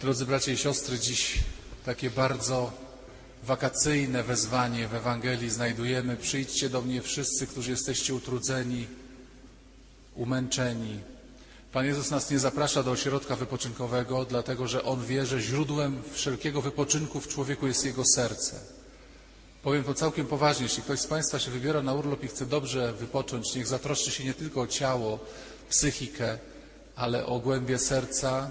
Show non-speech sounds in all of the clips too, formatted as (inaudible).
Drodzy bracia i siostry, dziś takie bardzo wakacyjne wezwanie w Ewangelii znajdujemy. Przyjdźcie do mnie wszyscy, którzy jesteście utrudzeni, umęczeni. Pan Jezus nas nie zaprasza do ośrodka wypoczynkowego, dlatego że On wie, że źródłem wszelkiego wypoczynku w człowieku jest Jego serce. Powiem to całkiem poważnie, jeśli ktoś z Państwa się wybiera na urlop i chce dobrze wypocząć, niech zatroszczy się nie tylko o ciało, psychikę, ale o głębie serca,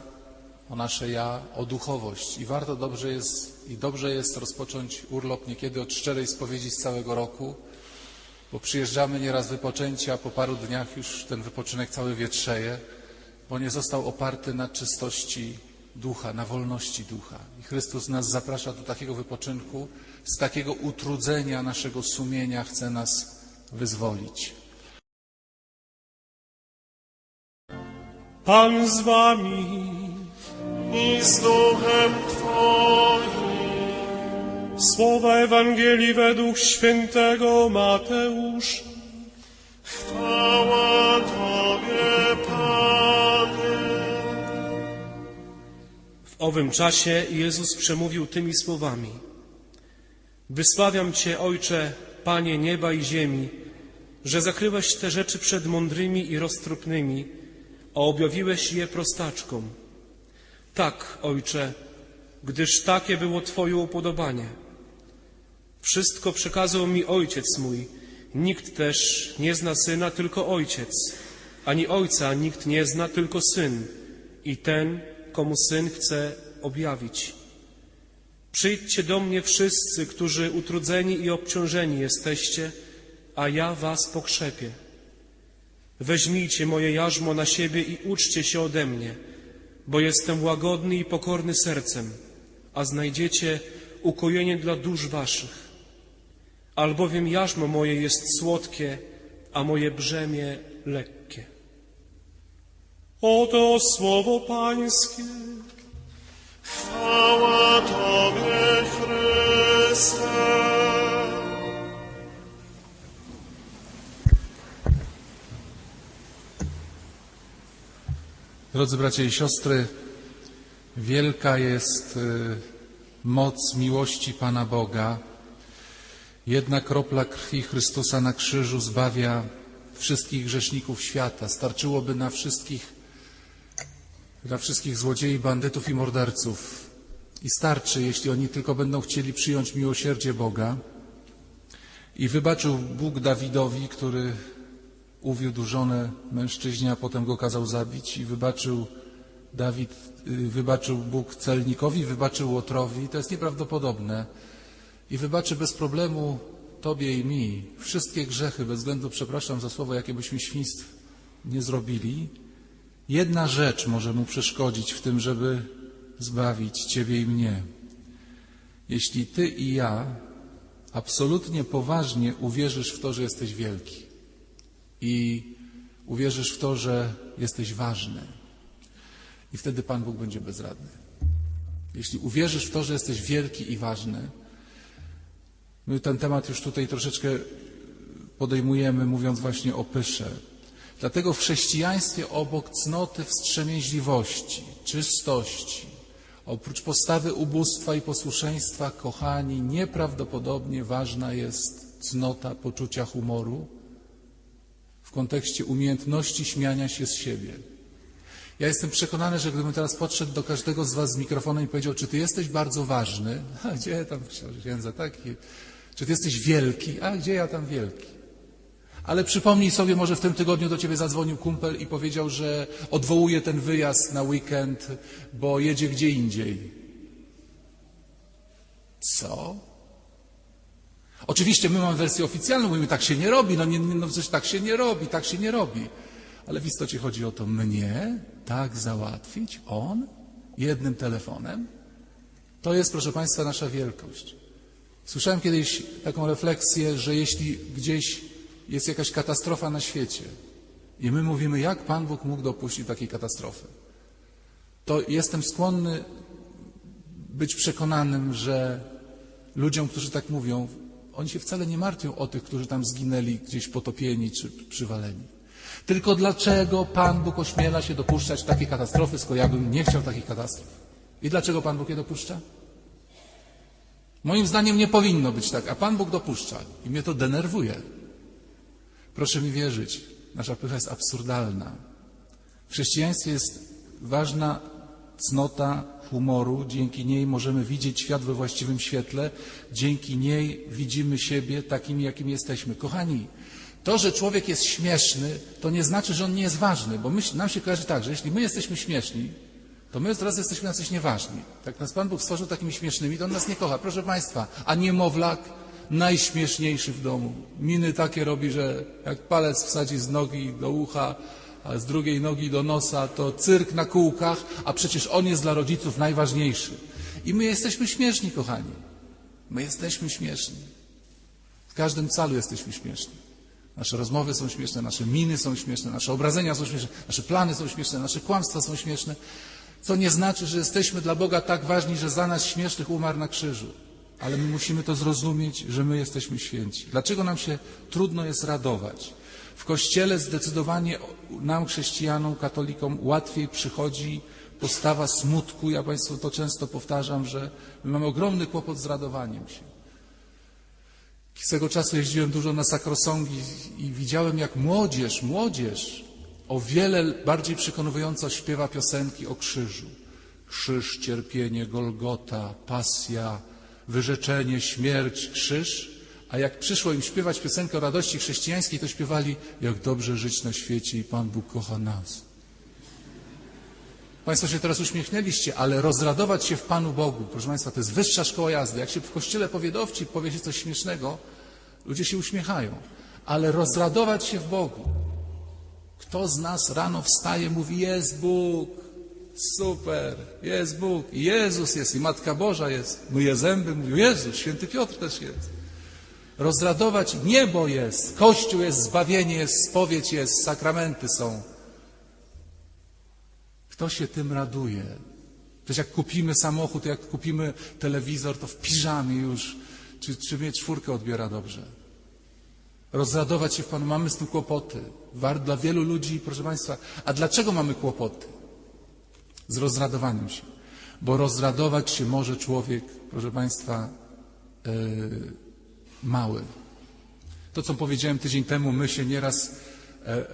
o nasze ja, o duchowość. I warto dobrze jest, i dobrze jest rozpocząć urlop niekiedy od szczerej spowiedzi z całego roku, bo przyjeżdżamy nieraz wypoczęci, a po paru dniach już ten wypoczynek cały wietrzeje, bo nie został oparty na czystości ducha, na wolności ducha. I Chrystus nas zaprasza do takiego wypoczynku, z takiego utrudzenia naszego sumienia chce nas wyzwolić. Pan z wami. I z duchem Twoim. Słowa Ewangelii według świętego Mateusza. Chwała Tobie, Panie. W owym czasie Jezus przemówił tymi słowami. Wysławiam Cię, Ojcze, Panie nieba i ziemi, że zakryłeś te rzeczy przed mądrymi i roztropnymi, a objawiłeś je prostaczkom. Tak, Ojcze, gdyż takie było Twoje upodobanie. Wszystko przekazał mi Ojciec mój. Nikt też nie zna Syna, tylko Ojciec, ani Ojca nikt nie zna, tylko Syn i ten, komu Syn chce objawić. Przyjdźcie do mnie wszyscy, którzy utrudzeni i obciążeni jesteście, a ja was pokrzepię. Weźmijcie moje jarzmo na siebie i uczcie się ode mnie, bo jestem łagodny i pokorny sercem, a znajdziecie ukojenie dla dusz waszych. Albowiem jarzmo moje jest słodkie, a moje brzemię lekkie. Oto słowo Pańskie. Chwała Tobie, Drodzy bracia i siostry, wielka jest y, moc miłości Pana Boga. Jedna kropla krwi Chrystusa na krzyżu zbawia wszystkich grzeszników świata. Starczyłoby na wszystkich, na wszystkich złodziei, bandytów i morderców. I starczy, jeśli oni tylko będą chcieli przyjąć miłosierdzie Boga. I wybaczył Bóg Dawidowi, który uwiódł żonę mężczyźnie, a potem go kazał zabić i wybaczył Dawid, y, wybaczył Bóg celnikowi, wybaczył Łotrowi. To jest nieprawdopodobne. I wybaczy bez problemu Tobie i mi wszystkie grzechy, bez względu, przepraszam za słowo, jakie byśmy świństw nie zrobili. Jedna rzecz może mu przeszkodzić w tym, żeby zbawić Ciebie i mnie. Jeśli Ty i ja absolutnie poważnie uwierzysz w to, że jesteś wielki i uwierzysz w to, że jesteś ważny. I wtedy Pan Bóg będzie bezradny. Jeśli uwierzysz w to, że jesteś wielki i ważny, my ten temat już tutaj troszeczkę podejmujemy, mówiąc właśnie o pysze. Dlatego w chrześcijaństwie obok cnoty wstrzemięźliwości, czystości, oprócz postawy ubóstwa i posłuszeństwa, kochani, nieprawdopodobnie ważna jest cnota poczucia humoru, w kontekście umiejętności śmiania się z siebie. Ja jestem przekonany, że gdybym teraz podszedł do każdego z Was z mikrofonem i powiedział, czy Ty jesteś bardzo ważny, (laughs) a gdzie tam księdza taki, czy Ty jesteś wielki, a gdzie ja tam wielki. Ale przypomnij sobie, może w tym tygodniu do Ciebie zadzwonił kumpel i powiedział, że odwołuje ten wyjazd na weekend, bo jedzie gdzie indziej. Co? Oczywiście my mamy wersję oficjalną, mówimy tak się nie robi, no, nie, no przecież tak się nie robi, tak się nie robi. Ale w istocie chodzi o to, mnie tak załatwić, on, jednym telefonem. To jest, proszę Państwa, nasza wielkość. Słyszałem kiedyś taką refleksję, że jeśli gdzieś jest jakaś katastrofa na świecie i my mówimy, jak Pan Bóg mógł dopuścić takiej katastrofy, to jestem skłonny być przekonanym, że ludziom, którzy tak mówią, oni się wcale nie martwią o tych, którzy tam zginęli gdzieś potopieni czy przywaleni. Tylko dlaczego Pan Bóg ośmiela się dopuszczać takie katastrofy, skoro ja bym nie chciał takich katastrof? I dlaczego Pan Bóg je dopuszcza? Moim zdaniem nie powinno być tak, a Pan Bóg dopuszcza i mnie to denerwuje. Proszę mi wierzyć, nasza pycha jest absurdalna. W chrześcijaństwie jest ważna cnota humoru, dzięki niej możemy widzieć świat we właściwym świetle, dzięki niej widzimy siebie takimi, jakimi jesteśmy. Kochani, to, że człowiek jest śmieszny, to nie znaczy, że on nie jest ważny, bo my, nam się kojarzy tak, że jeśli my jesteśmy śmieszni, to my teraz jesteśmy na coś nieważni. Tak nas Pan Bóg stworzył takimi śmiesznymi, to on nas nie kocha. Proszę Państwa, a niemowlak najśmieszniejszy w domu. Miny takie robi, że jak palec wsadzi z nogi do ucha, z drugiej nogi do nosa, to cyrk na kółkach, a przecież on jest dla rodziców najważniejszy. I my jesteśmy śmieszni, kochani. My jesteśmy śmieszni. W każdym calu jesteśmy śmieszni. Nasze rozmowy są śmieszne, nasze miny są śmieszne, nasze obrażenia są śmieszne, nasze plany są śmieszne, nasze kłamstwa są śmieszne. Co nie znaczy, że jesteśmy dla Boga tak ważni, że za nas śmiesznych umarł na krzyżu. Ale my musimy to zrozumieć, że my jesteśmy święci. Dlaczego nam się trudno jest radować? W Kościele zdecydowanie nam, chrześcijanom, katolikom, łatwiej przychodzi postawa smutku. Ja Państwu to często powtarzam, że my mamy ogromny kłopot z radowaniem się. Swego czasu jeździłem dużo na sakrosągi i widziałem, jak młodzież, młodzież o wiele bardziej przekonująco śpiewa piosenki o krzyżu. Krzyż, cierpienie, Golgota, pasja, wyrzeczenie, śmierć, krzyż. A jak przyszło im śpiewać piosenkę o radości chrześcijańskiej, to śpiewali, jak dobrze żyć na świecie i Pan Bóg kocha nas. Państwo się teraz uśmiechnęliście, ale rozradować się w Panu Bogu, proszę Państwa, to jest wyższa szkoła jazdy. Jak się w kościele powie dowcip, powie się coś śmiesznego, ludzie się uśmiechają. Ale rozradować się w Bogu. Kto z nas rano wstaje, mówi, jest Bóg, super, jest Bóg, Jezus jest, i Matka Boża jest, myje zęby, mówił, Jezus, święty Piotr też jest. Rozradować, niebo jest, Kościół jest, zbawienie jest, spowiedź jest, sakramenty są. Kto się tym raduje? Przecież jak kupimy samochód, jak kupimy telewizor, to w piżamie już, czy, czy mnie czwórkę odbiera dobrze. Rozradować się w Panu, mamy z tym kłopoty. Dla wielu ludzi, proszę Państwa, a dlaczego mamy kłopoty? Z rozradowaniem się. Bo rozradować się może człowiek, proszę Państwa, yy, mały. To, co powiedziałem tydzień temu, my się nieraz e, e,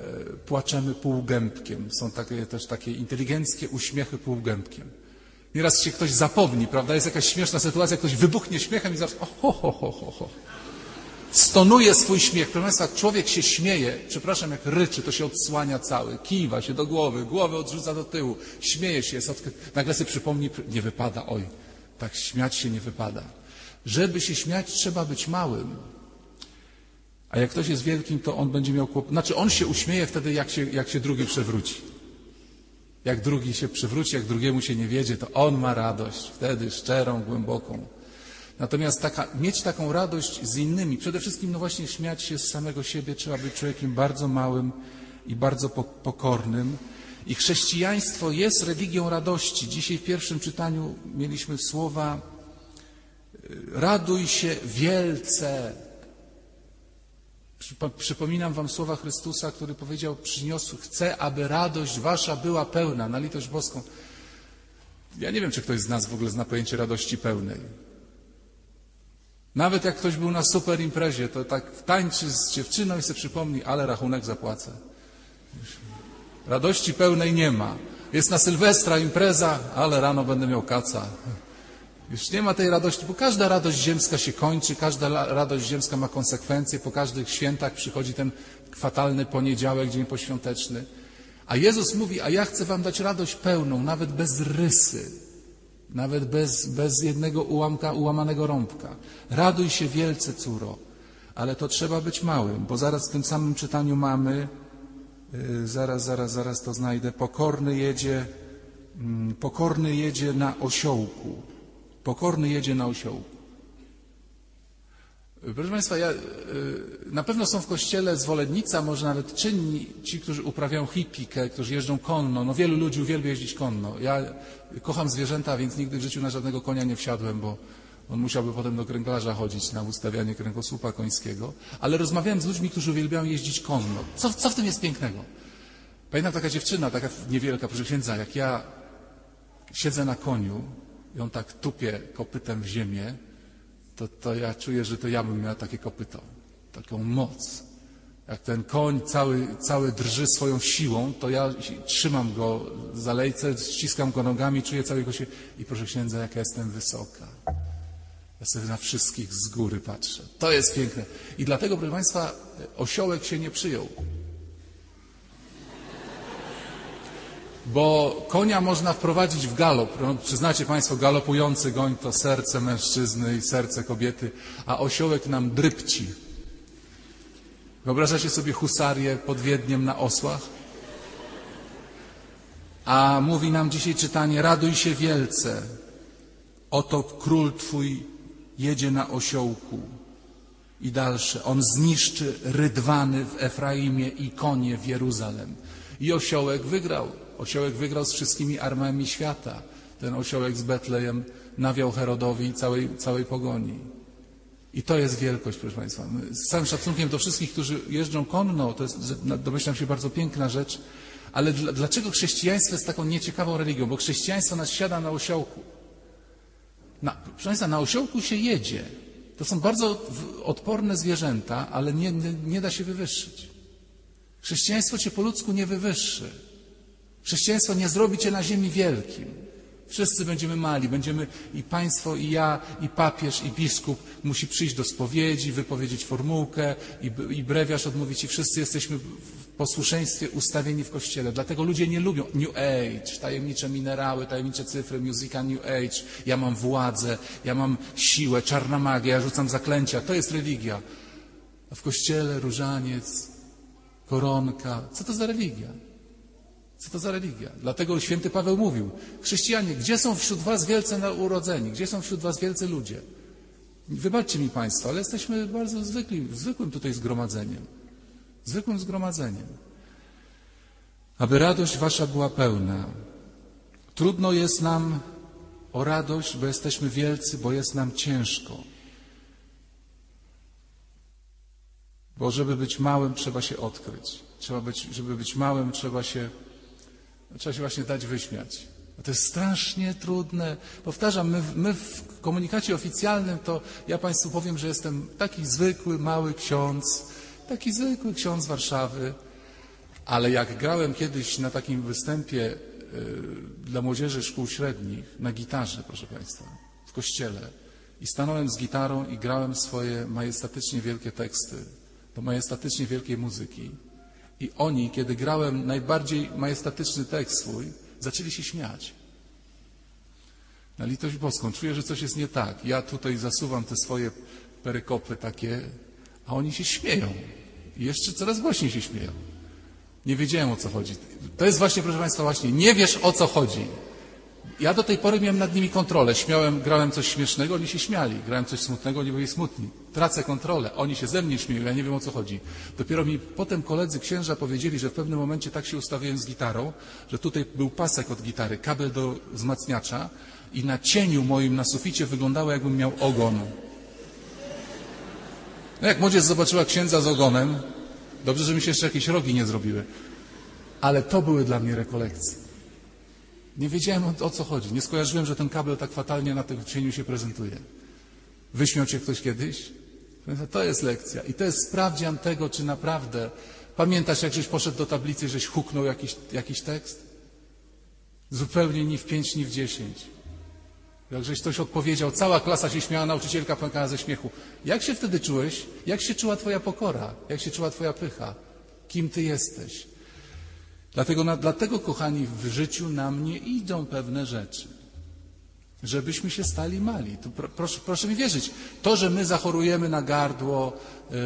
płaczemy półgębkiem. Są takie, też takie inteligenckie uśmiechy półgębkiem. Nieraz się ktoś zapomni, prawda? Jest jakaś śmieszna sytuacja, ktoś wybuchnie śmiechem i zacznie, ho, ho, ho, ho, ho. Stonuje swój śmiech. Proszę Państwa, człowiek się śmieje, przepraszam, jak ryczy, to się odsłania cały, kiwa się do głowy, głowę odrzuca do tyłu, śmieje się, jest nagle sobie przypomni, nie wypada, oj, tak śmiać się nie wypada. Żeby się śmiać, trzeba być małym. A jak ktoś jest wielkim, to on będzie miał kłopot. Znaczy, on się uśmieje wtedy, jak się, jak się drugi przewróci. Jak drugi się przewróci, jak drugiemu się nie wiedzie, to on ma radość. Wtedy szczerą, głęboką. Natomiast taka, mieć taką radość z innymi, przede wszystkim, no właśnie, śmiać się z samego siebie, trzeba być człowiekiem bardzo małym i bardzo po- pokornym. I chrześcijaństwo jest religią radości. Dzisiaj w pierwszym czytaniu mieliśmy słowa raduj się wielce. Przypo- Przypominam wam słowa Chrystusa, który powiedział, przyniosł, chcę, aby radość wasza była pełna, na litość boską. Ja nie wiem, czy ktoś z nas w ogóle zna pojęcie radości pełnej. Nawet jak ktoś był na super imprezie, to tak tańczy z dziewczyną i sobie przypomni, ale rachunek zapłacę. Radości pełnej nie ma. Jest na Sylwestra impreza, ale rano będę miał kaca. Już nie ma tej radości, bo każda radość ziemska się kończy, każda radość ziemska ma konsekwencje. Po każdych świętach przychodzi ten fatalny poniedziałek, dzień poświąteczny. A Jezus mówi, a ja chcę wam dać radość pełną, nawet bez rysy, nawet bez, bez jednego ułamka, ułamanego rąbka. Raduj się wielce, córo. Ale to trzeba być małym, bo zaraz w tym samym czytaniu mamy, yy, zaraz, zaraz, zaraz to znajdę, pokorny jedzie, mm, pokorny jedzie na osiołku. Pokorny jedzie na osiołku. Proszę Państwa, ja, y, na pewno są w kościele zwolennicy, a może nawet czynni ci, którzy uprawiają hipikę, którzy jeżdżą konno. No wielu ludzi uwielbia jeździć konno. Ja kocham zwierzęta, więc nigdy w życiu na żadnego konia nie wsiadłem, bo on musiałby potem do kręglarza chodzić na ustawianie kręgosłupa końskiego. Ale rozmawiałem z ludźmi, którzy uwielbiają jeździć konno. Co, co w tym jest pięknego? Pamiętam taka dziewczyna, taka niewielka, proszę księdza, jak ja siedzę na koniu on tak tupie kopytem w ziemię, to, to ja czuję, że to ja bym miał takie kopyto, taką moc. Jak ten koń cały, cały drży swoją siłą, to ja trzymam go za lejce, ściskam go nogami, czuję cały jego siłę i proszę księdza, jaka jestem wysoka. Ja sobie na wszystkich z góry patrzę. To jest piękne. I dlatego, proszę Państwa, osiołek się nie przyjął. Bo konia można wprowadzić w galop. No, przyznacie Państwo, galopujący goń to serce mężczyzny i serce kobiety, a osiołek nam drypci. Wyobrażacie sobie husarię pod Wiedniem na osłach? A mówi nam dzisiaj czytanie, raduj się wielce, oto król Twój jedzie na osiołku. I dalsze, on zniszczy rydwany w Efraimie i konie w Jeruzalem. I osiołek wygrał. Osiołek wygrał z wszystkimi armiami świata. Ten osiołek z Betlejem nawiał Herodowi całej, całej pogoni. I to jest wielkość, proszę Państwa. Z całym szacunkiem do wszystkich, którzy jeżdżą konno, to jest, domyślam się, bardzo piękna rzecz, ale dla, dlaczego chrześcijaństwo jest taką nieciekawą religią? Bo chrześcijaństwo nas siada na osiołku. Na, proszę Państwa, na osiołku się jedzie. To są bardzo odporne zwierzęta, ale nie, nie, nie da się wywyższyć. Chrześcijaństwo cię po ludzku nie wywyższy. Chrześcijaństwo nie zrobi cię na ziemi wielkim. Wszyscy będziemy mali, będziemy i państwo, i ja, i papież, i biskup musi przyjść do spowiedzi, wypowiedzieć formułkę i, i brewiarz odmówić i wszyscy jesteśmy w posłuszeństwie ustawieni w kościele. Dlatego ludzie nie lubią New Age, tajemnicze minerały, tajemnicze cyfry, muzyka New Age. Ja mam władzę, ja mam siłę, czarna magia, ja rzucam zaklęcia. To jest religia. A w kościele różaniec, koronka. Co to za religia? Co to za religia? Dlatego święty Paweł mówił, chrześcijanie, gdzie są wśród was wielce urodzeni? Gdzie są wśród was wielcy ludzie? Wybaczcie mi Państwo, ale jesteśmy bardzo zwykli, zwykłym tutaj zgromadzeniem. Zwykłym zgromadzeniem. Aby radość wasza była pełna. Trudno jest nam o radość, bo jesteśmy wielcy, bo jest nam ciężko. Bo żeby być małym, trzeba się odkryć. Trzeba być, żeby być małym, trzeba się, trzeba się właśnie dać wyśmiać. To jest strasznie trudne. Powtarzam, my, my w komunikacie oficjalnym to ja Państwu powiem, że jestem taki zwykły, mały ksiądz, taki zwykły ksiądz Warszawy, ale jak grałem kiedyś na takim występie y, dla młodzieży szkół średnich na gitarze, proszę Państwa, w kościele i stanąłem z gitarą i grałem swoje majestatycznie wielkie teksty do majestatycznie wielkiej muzyki i oni, kiedy grałem najbardziej majestatyczny tekst swój, zaczęli się śmiać. Na litość boską, czuję, że coś jest nie tak. Ja tutaj zasuwam te swoje perykopy takie, a oni się śmieją. I jeszcze coraz głośniej się śmieją. Nie wiedziałem o co chodzi. To jest właśnie, proszę Państwa, właśnie, nie wiesz o co chodzi. Ja do tej pory miałem nad nimi kontrolę. Śmiałem, grałem coś śmiesznego, oni się śmiali. Grałem coś smutnego, oni byli smutni. Tracę kontrolę. Oni się ze mnie śmieją, ja nie wiem o co chodzi. Dopiero mi potem koledzy księża powiedzieli, że w pewnym momencie tak się ustawiłem z gitarą, że tutaj był pasek od gitary, kabel do wzmacniacza i na cieniu moim na suficie wyglądało jakbym miał ogon. No jak młodzież zobaczyła księdza z ogonem, dobrze, że mi się jeszcze jakieś rogi nie zrobiły. Ale to były dla mnie rekolekcje. Nie wiedziałem o, o co chodzi. Nie skojarzyłem, że ten kabel tak fatalnie na tym cieniu się prezentuje. Wyśmiał cię ktoś kiedyś? To jest lekcja. I to jest sprawdzian tego, czy naprawdę pamiętasz, jak żeś poszedł do tablicy, żeś huknął jakiś, jakiś tekst? Zupełnie ni w pięć, ni w dziesięć. Jak żeś coś odpowiedział, cała klasa się śmiała, nauczycielka pękała ze śmiechu. Jak się wtedy czułeś? Jak się czuła twoja pokora? Jak się czuła twoja pycha? Kim ty jesteś? Dlatego, na, dlatego, kochani, w życiu nam nie idą pewne rzeczy, żebyśmy się stali mali. Pro, proszę, proszę mi wierzyć, to, że my zachorujemy na gardło, yy,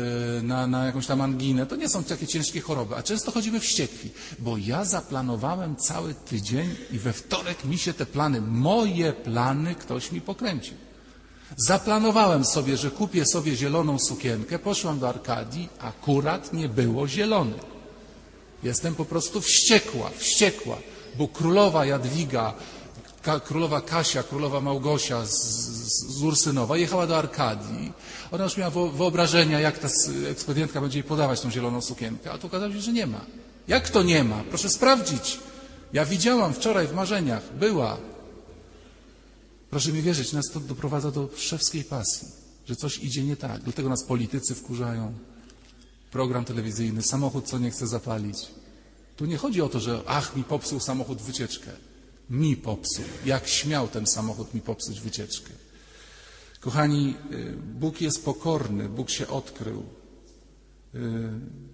na, na jakąś tam anginę, to nie są takie ciężkie choroby, a często chodzimy wściekli, bo ja zaplanowałem cały tydzień i we wtorek mi się te plany, moje plany, ktoś mi pokręcił. Zaplanowałem sobie, że kupię sobie zieloną sukienkę, poszłam do Arkadii, akurat nie było zielonych. Jestem po prostu wściekła, wściekła, bo królowa Jadwiga, ka, królowa Kasia, królowa Małgosia z, z, z Ursynowa jechała do Arkadii. Ona już miała wyobrażenia, jak ta ekspedientka będzie jej podawać tą zieloną sukienkę, a tu okazało się, że nie ma. Jak to nie ma? Proszę sprawdzić. Ja widziałam wczoraj w marzeniach, była. Proszę mi wierzyć, nas to doprowadza do szewskiej pasji, że coś idzie nie tak. Dlatego nas politycy wkurzają. Program telewizyjny, samochód, co nie chce zapalić. Tu nie chodzi o to, że ach, mi popsuł samochód wycieczkę. Mi popsuł. Jak śmiał ten samochód mi popsuć wycieczkę. Kochani, y, Bóg jest pokorny, Bóg się odkrył. Y,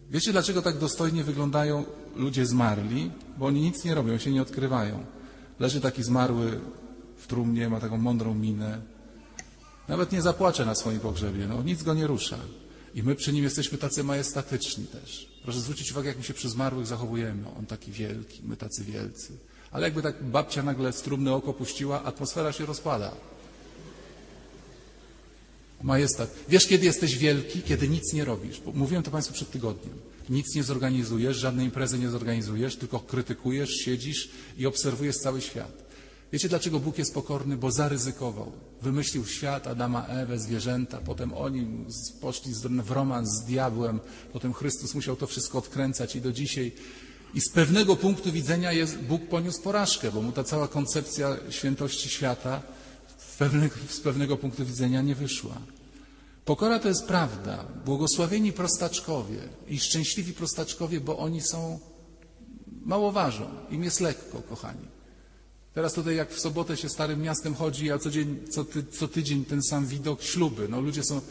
Wiecie, dlaczego tak dostojnie wyglądają ludzie zmarli? Bo oni nic nie robią, się nie odkrywają. Leży taki zmarły w trumnie, ma taką mądrą minę. Nawet nie zapłacze na swoim pogrzebie, no, nic go nie rusza. I my przy nim jesteśmy tacy majestatyczni też. Proszę zwrócić uwagę, jak my się przy zmarłych zachowujemy. On taki wielki, my tacy wielcy. Ale jakby tak babcia nagle w trumne oko puściła, atmosfera się rozpada. Majestat. Wiesz, kiedy jesteś wielki? Kiedy nic nie robisz. Mówiłem to Państwu przed tygodniem. Nic nie zorganizujesz, żadnej imprezy nie zorganizujesz, tylko krytykujesz, siedzisz i obserwujesz cały świat. Wiecie, dlaczego Bóg jest pokorny? Bo zaryzykował. Wymyślił świat, Adama, Ewę, zwierzęta, potem oni poszli w romans z diabłem, potem Chrystus musiał to wszystko odkręcać i do dzisiaj. I z pewnego punktu widzenia jest, Bóg poniósł porażkę, bo mu ta cała koncepcja świętości świata pewnego, z pewnego punktu widzenia nie wyszła. Pokora to jest prawda. Błogosławieni prostaczkowie i szczęśliwi prostaczkowie, bo oni są mało ważą. Im jest lekko, kochani. Teraz tutaj jak w sobotę się starym miastem chodzi, a co, dzień, co, ty, co tydzień ten sam widok śluby. No, ludzie są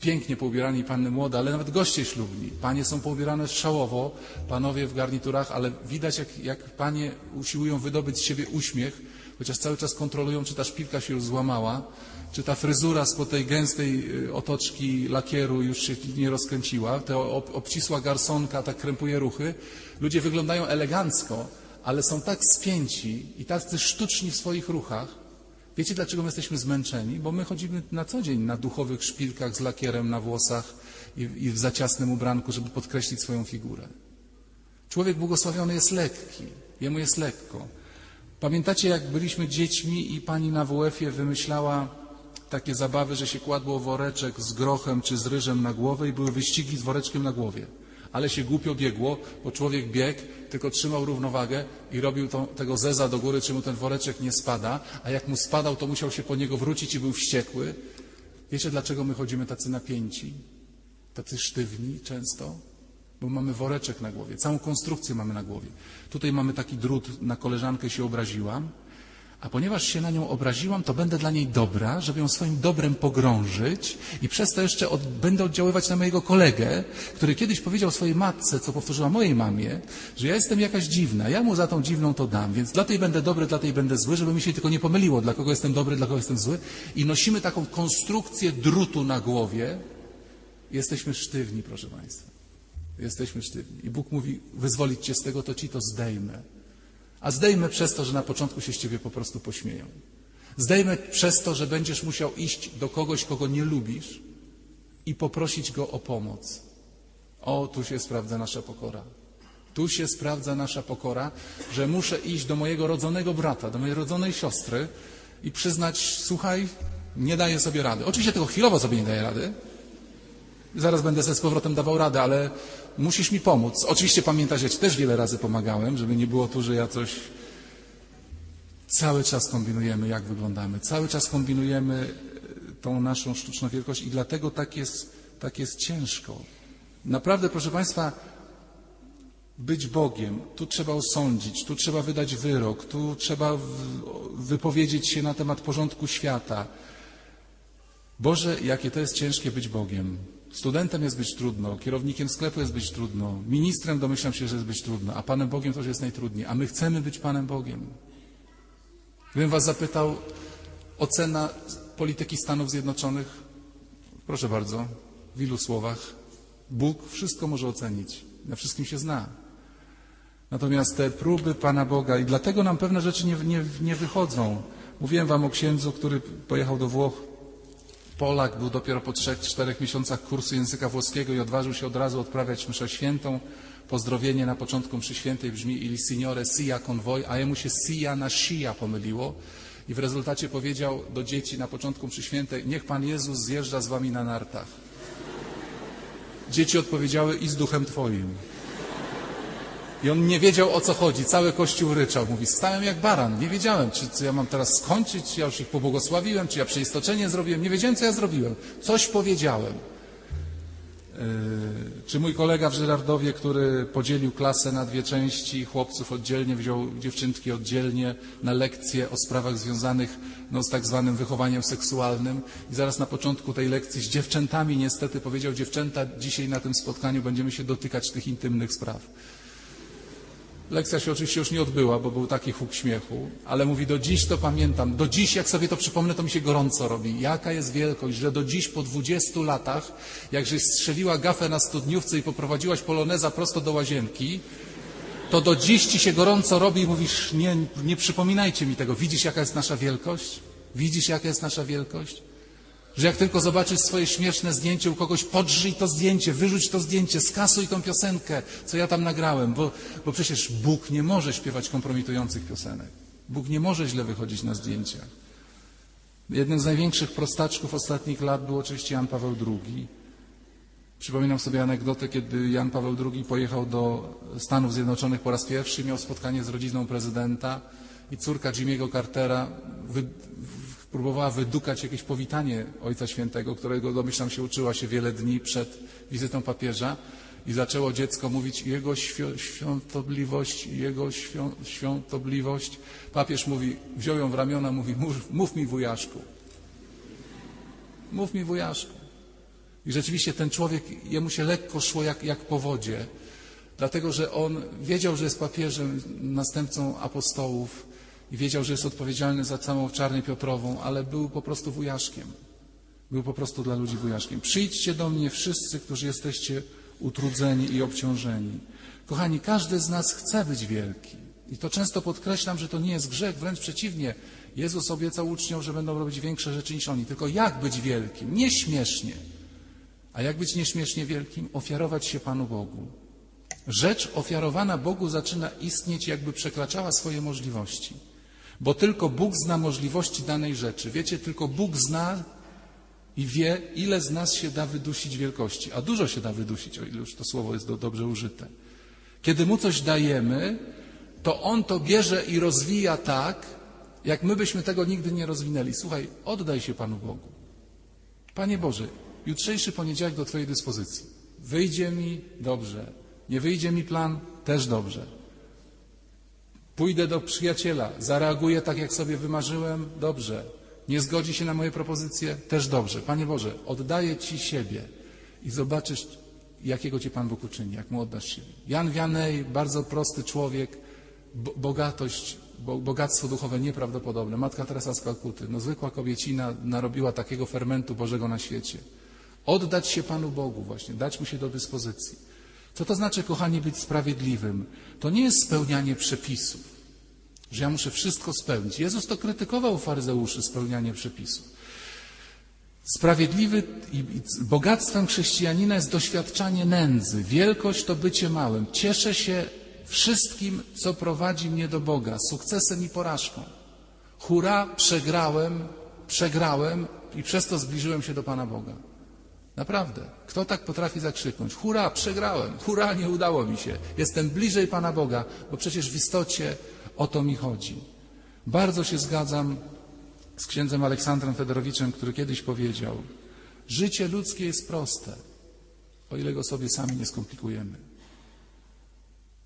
pięknie poubierani, panny młode, ale nawet goście ślubni. Panie są poubierane szałowo, panowie w garniturach, ale widać jak, jak panie usiłują wydobyć z siebie uśmiech, chociaż cały czas kontrolują, czy ta szpilka się już złamała, czy ta fryzura spod tej gęstej y, otoczki lakieru już się nie rozkręciła, ta ob, obcisła garsonka tak krępuje ruchy. Ludzie wyglądają elegancko, ale są tak spięci i tacy sztuczni w swoich ruchach. Wiecie, dlaczego my jesteśmy zmęczeni? Bo my chodzimy na co dzień na duchowych szpilkach z lakierem na włosach i, i w zaciasnym ubranku, żeby podkreślić swoją figurę. Człowiek błogosławiony jest lekki, jemu jest lekko. Pamiętacie, jak byliśmy dziećmi i pani na WF-ie wymyślała takie zabawy, że się kładło woreczek z grochem czy z ryżem na głowę i były wyścigi z woreczkiem na głowie. Ale się głupio biegło, bo człowiek biegł, tylko trzymał równowagę i robił to, tego zeza do góry, czy mu ten woreczek nie spada, a jak mu spadał, to musiał się po niego wrócić i był wściekły. Wiecie, dlaczego my chodzimy tacy napięci, tacy sztywni często? Bo mamy woreczek na głowie, całą konstrukcję mamy na głowie. Tutaj mamy taki drut, na koleżankę się obraziłam, a ponieważ się na nią obraziłam, to będę dla niej dobra, żeby ją swoim dobrem pogrążyć i przez to jeszcze od, będę oddziaływać na mojego kolegę, który kiedyś powiedział swojej matce, co powtórzyła mojej mamie, że ja jestem jakaś dziwna, ja mu za tą dziwną to dam, więc dla tej będę dobry, dla tej będę zły, żeby mi się tylko nie pomyliło, dla kogo jestem dobry, dla kogo jestem zły. I nosimy taką konstrukcję drutu na głowie. Jesteśmy sztywni, proszę Państwa. Jesteśmy sztywni. I Bóg mówi, wyzwolić Cię z tego, to Ci to zdejmę. A zdejmę przez to, że na początku się z Ciebie po prostu pośmieją. Zdejmę przez to, że będziesz musiał iść do kogoś, kogo nie lubisz i poprosić go o pomoc. O, tu się sprawdza nasza pokora. Tu się sprawdza nasza pokora, że muszę iść do mojego rodzonego brata, do mojej rodzonej siostry i przyznać, słuchaj, nie daję sobie rady. Oczywiście tylko chwilowo sobie nie daję rady. Zaraz będę sobie z powrotem dawał radę, ale musisz mi pomóc. Oczywiście pamiętaj, że ja Ci też wiele razy pomagałem, żeby nie było tu, że ja coś... Cały czas kombinujemy, jak wyglądamy. Cały czas kombinujemy e, tą naszą sztuczną wielkość i dlatego tak jest, tak jest ciężko. Naprawdę, proszę Państwa, być Bogiem, tu trzeba osądzić, tu trzeba wydać wyrok, tu trzeba wypowiedzieć się na temat porządku świata. Boże, jakie to jest ciężkie być Bogiem. Studentem jest być trudno, kierownikiem sklepu jest być trudno, ministrem domyślam się, że jest być trudno, a Panem Bogiem już jest najtrudniej. A my chcemy być Panem Bogiem. Gdybym Was zapytał, ocena polityki Stanów Zjednoczonych, proszę bardzo, w ilu słowach? Bóg wszystko może ocenić, na wszystkim się zna. Natomiast te próby Pana Boga i dlatego nam pewne rzeczy nie, nie, nie wychodzą. Mówiłem Wam o księdzu, który pojechał do Włoch. Polak był dopiero po trzech, czterech miesiącach kursu języka włoskiego i odważył się od razu odprawiać mszę świętą. Pozdrowienie na początku mszy świętej brzmi Il Signore sia con voi, a jemu się sia na sia pomyliło. I w rezultacie powiedział do dzieci na początku mszy świętej, niech Pan Jezus zjeżdża z Wami na nartach. Dzieci odpowiedziały i z duchem Twoim. I on nie wiedział o co chodzi, cały kościół ryczał. Mówi, stałem jak baran, nie wiedziałem, czy, czy ja mam teraz skończyć, czy ja już ich pobłogosławiłem, czy ja przeistoczenie zrobiłem, nie wiedziałem co ja zrobiłem. Coś powiedziałem. Yy, Czy mój kolega w Żyrardowie, który podzielił klasę na dwie części, chłopców oddzielnie, wziął dziewczynki oddzielnie na lekcje o sprawach związanych no, z tak zwanym wychowaniem seksualnym i zaraz na początku tej lekcji z dziewczętami niestety powiedział, dziewczęta, dzisiaj na tym spotkaniu będziemy się dotykać tych intymnych spraw. Lekcja się oczywiście już nie odbyła, bo był taki huk śmiechu, ale mówi, do dziś to pamiętam, do dziś jak sobie to przypomnę, to mi się gorąco robi. Jaka jest wielkość, że do dziś po 20 latach, jakżeś strzeliła gafę na studniówce i poprowadziłaś poloneza prosto do łazienki, to do dziś ci się gorąco robi i mówisz, nie, nie przypominajcie mi tego. Widzisz jaka jest nasza wielkość? Widzisz jaka jest nasza wielkość? Że jak tylko zobaczysz swoje śmieszne zdjęcie u kogoś, podrzyj to zdjęcie, wyrzuć to zdjęcie, skasuj tą piosenkę, co ja tam nagrałem, bo, bo przecież Bóg nie może śpiewać kompromitujących piosenek. Bóg nie może źle wychodzić na zdjęciach. Jednym z największych prostaczków ostatnich lat był oczywiście Jan Paweł II. Przypominam sobie anegdotę, kiedy Jan Paweł II pojechał do Stanów Zjednoczonych po raz pierwszy, miał spotkanie z rodziną prezydenta i córka Jimmy'ego Cartera próbowała wydukać jakieś powitanie Ojca Świętego, którego domyślam się uczyła się wiele dni przed wizytą papieża i zaczęło dziecko mówić Jego świ- świątobliwość, Jego świą- świątobliwość. Papież mówi, wziął ją w ramiona, mówi, mów, mów mi wujaszku. Mów mi wujaszku. I rzeczywiście ten człowiek, jemu się lekko szło jak, jak po wodzie, dlatego że on wiedział, że jest papieżem, następcą apostołów i wiedział, że jest odpowiedzialny za całą Czarnię Piotrową, ale był po prostu wujaszkiem. Był po prostu dla ludzi wujaszkiem. Przyjdźcie do mnie wszyscy, którzy jesteście utrudzeni i obciążeni. Kochani, każdy z nas chce być wielki. I to często podkreślam, że to nie jest grzech, wręcz przeciwnie. Jezus obiecał uczniom, że będą robić większe rzeczy niż oni. Tylko jak być wielkim? Nie śmiesznie. A jak być nieśmiesznie wielkim? Ofiarować się Panu Bogu. Rzecz ofiarowana Bogu zaczyna istnieć, jakby przekraczała swoje możliwości. Bo tylko Bóg zna możliwości danej rzeczy. Wiecie, tylko Bóg zna i wie, ile z nas się da wydusić wielkości. A dużo się da wydusić, o ile już to słowo jest do, dobrze użyte. Kiedy Mu coś dajemy, to On to bierze i rozwija tak, jak my byśmy tego nigdy nie rozwinęli. Słuchaj, oddaj się Panu Bogu. Panie Boże, jutrzejszy poniedziałek do Twojej dyspozycji. Wyjdzie mi dobrze. Nie wyjdzie mi plan też dobrze. Pójdę do przyjaciela, zareaguję tak, jak sobie wymarzyłem, dobrze. Nie zgodzi się na moje propozycje, też dobrze. Panie Boże, oddaję Ci siebie i zobaczysz, jakiego Cię Pan Bóg uczyni, jak Mu oddasz siebie. Jan Wianej, bardzo prosty człowiek, bo- bogatość, bo- bogactwo duchowe nieprawdopodobne. Matka Teresa z Kalkuty, no zwykła kobiecina narobiła takiego fermentu Bożego na świecie. Oddać się Panu Bogu właśnie, dać Mu się do dyspozycji. Co to znaczy, kochani, być sprawiedliwym? To nie jest spełnianie przepisów, że ja muszę wszystko spełnić. Jezus to krytykował faryzeuszy, spełnianie przepisów. Sprawiedliwy i bogactwem chrześcijanina jest doświadczanie nędzy. Wielkość to bycie małym. Cieszę się wszystkim, co prowadzi mnie do Boga, sukcesem i porażką. Hurra, przegrałem, przegrałem i przez to zbliżyłem się do Pana Boga. Naprawdę. Kto tak potrafi zakrzyknąć? Hurra, przegrałem. Hurra, nie udało mi się. Jestem bliżej Pana Boga, bo przecież w istocie o to mi chodzi. Bardzo się zgadzam z księdzem Aleksandrem Fedorowiczem, który kiedyś powiedział: Życie ludzkie jest proste, o ile go sobie sami nie skomplikujemy.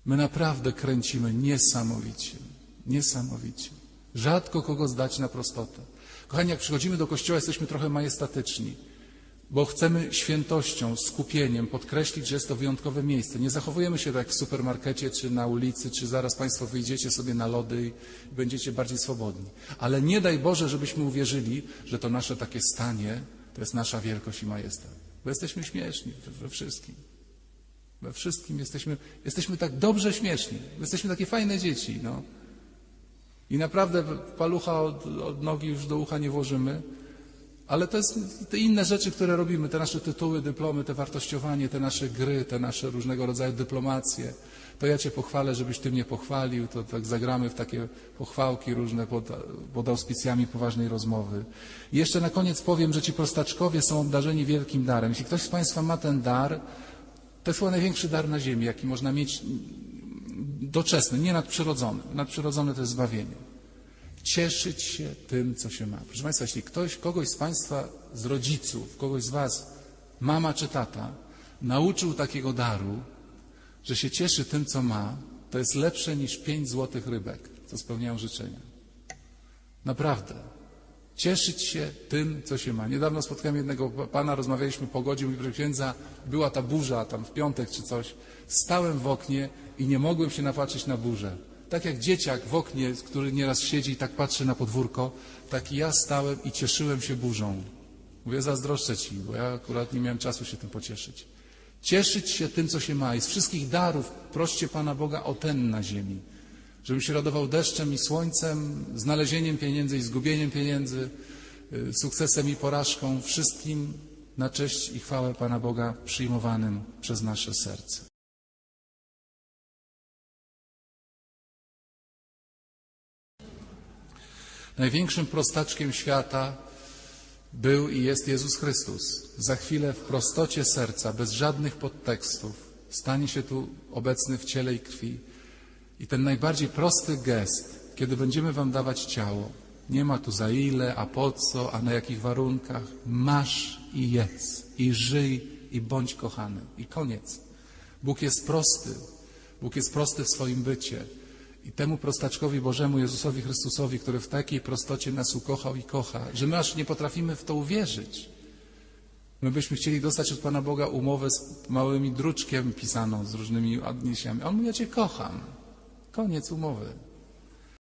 My naprawdę kręcimy niesamowicie, niesamowicie. Rzadko kogo zdać na prostotę. Kochani, jak przychodzimy do kościoła, jesteśmy trochę majestatyczni, bo chcemy świętością, skupieniem podkreślić, że jest to wyjątkowe miejsce. Nie zachowujemy się tak jak w supermarkecie, czy na ulicy, czy zaraz Państwo wyjdziecie sobie na lody i będziecie bardziej swobodni. Ale nie daj Boże, żebyśmy uwierzyli, że to nasze takie stanie to jest nasza wielkość i majestat. Bo jesteśmy śmieszni we, wszystkim. We wszystkim jesteśmy, jesteśmy tak dobrze śmieszni. Jesteśmy takie fajne dzieci, no. I naprawdę palucha od, od nogi już do ucha nie włożymy, ale to jest te inne rzeczy, które robimy, te nasze tytuły, dyplomy, te wartościowanie, te nasze gry, te nasze różnego rodzaju dyplomacje. To ja Cię pochwalę, żebyś Ty mnie pochwalił, to tak zagramy w takie pochwałki różne pod, pod auspicjami poważnej rozmowy. I jeszcze na koniec powiem, że ci prostaczkowie są obdarzeni wielkim darem. Jeśli ktoś z Państwa ma ten dar, to jest chyba największy dar na ziemi, jaki można mieć doczesny, nie nadprzyrodzony. Nadprzyrodzone to jest zbawienie. Cieszyć się tym, co się ma. Proszę Państwa, jeśli ktoś, kogoś z Państwa, z rodziców, kogoś z Was, mama czy tata, nauczył takiego daru, że się cieszy tym, co ma, to jest lepsze niż pięć złotych rybek, co spełniają życzenia. Naprawdę. Cieszyć się tym, co się ma. Niedawno spotkałem jednego pana, rozmawialiśmy po godzinie, mówi, proszę księdza, była ta burza tam w piątek czy coś. Stałem w oknie i nie mogłem się napatrzeć na burzę. Tak jak dzieciak w oknie, który nieraz siedzi i tak patrzy na podwórko, tak ja stałem i cieszyłem się burzą. Mówię, zazdroszczę ci, bo ja akurat nie miałem czasu się tym pocieszyć. Cieszyć się tym, co się ma. I z wszystkich darów proście Pana Boga o ten na ziemi. Żebym się radował deszczem i słońcem, znalezieniem pieniędzy i zgubieniem pieniędzy, y, sukcesem i porażką, wszystkim na cześć i chwałę Pana Boga przyjmowanym przez nasze serce. Największym prostaczkiem świata był i jest Jezus Chrystus. Za chwilę w prostocie serca, bez żadnych podtekstów, stanie się tu obecny w ciele i krwi. I ten najbardziej prosty gest, kiedy będziemy Wam dawać ciało, nie ma tu za ile, a po co, a na jakich warunkach. Masz i jedz, i żyj, i bądź kochany. I koniec. Bóg jest prosty. Bóg jest prosty w swoim bycie. I temu prostaczkowi Bożemu, Jezusowi Chrystusowi, który w takiej prostocie nas ukochał i kocha, że my aż nie potrafimy w to uwierzyć. My byśmy chcieli dostać od Pana Boga umowę z małymi druczkiem pisaną, z różnymi odniesieniami. On mówi, ja Cię kocham. Koniec umowy.